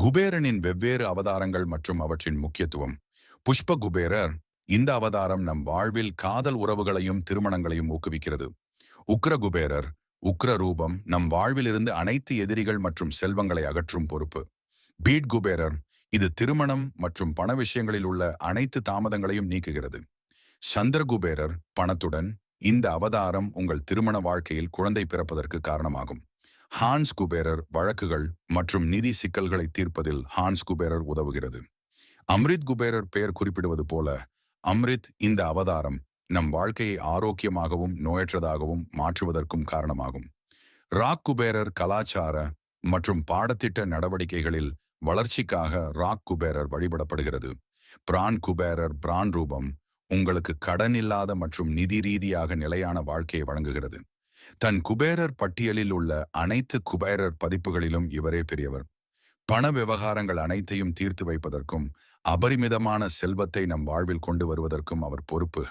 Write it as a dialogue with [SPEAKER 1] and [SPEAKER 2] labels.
[SPEAKER 1] குபேரனின் வெவ்வேறு அவதாரங்கள் மற்றும் அவற்றின் முக்கியத்துவம். புஷ்ப குபேரர் இந்த அவதாரம் நம் வாழ்வில் காதல் உறவுகளையும் திருமணங்களையும் ஊக்குவிக்கிறது. உக்ர குபேரர் உக்ர ரூபம் நம் வாழ்விலிருந்து அனைத்து எதிரிகள் மற்றும் செல்வங்களை அகற்றும் பொறுப்பு. பீட் குபேரர் இது திருமணம் மற்றும் பண விஷயங்களில் உள்ள அனைத்து தாமதங்களையும் நீக்குகிறது. சந்திரகுபேரர் பணத்துடன் இந்த அவதாரம் உங்கள் திருமண வாழ்க்கையில் குழந்தை பிறப்பதற்கு காரணமாகும். ஹான்ஸ் குபேரர் வழக்குகள் மற்றும் நிதி சிக்கல்களை தீர்ப்பதில் ஹான்ஸ் குபேரர் உதவுகிறது. அம்ரித் குபேரர் பெயர் குறிப்பிடுவது போல அம்ரித் இந்த அவதாரம் நம் வாழ்க்கையை ஆரோக்கியமாகவும் நோயற்றதாகவும் மாற்றுவதற்கும் காரணமாகும். ராக் குபேரர் கலாச்சார மற்றும் பாடத்திட்ட நடவடிக்கைகளில் வளர்ச்சிக்காக ராக் குபேரர் வழிபடப்படுகிறது. பிரான் குபேரர் பிரான் ரூபம் உங்களுக்கு கடன் இல்லாத மற்றும் நிதி ரீதியாக நிலையான வாழ்க்கையை வழங்குகிறது. தன் குபேரர் பட்டியலில் உள்ள அனைத்து குபேரர் பதிப்புகளிலும் இவரே பெரியவர். பண விவகாரங்கள் அனைத்தையும் தீர்த்து வைப்பதற்கும் அபரிமிதமான செல்வத்தை நம் வாழ்வில் கொண்டு வருவதற்கும் அவர் பொறுப்பு.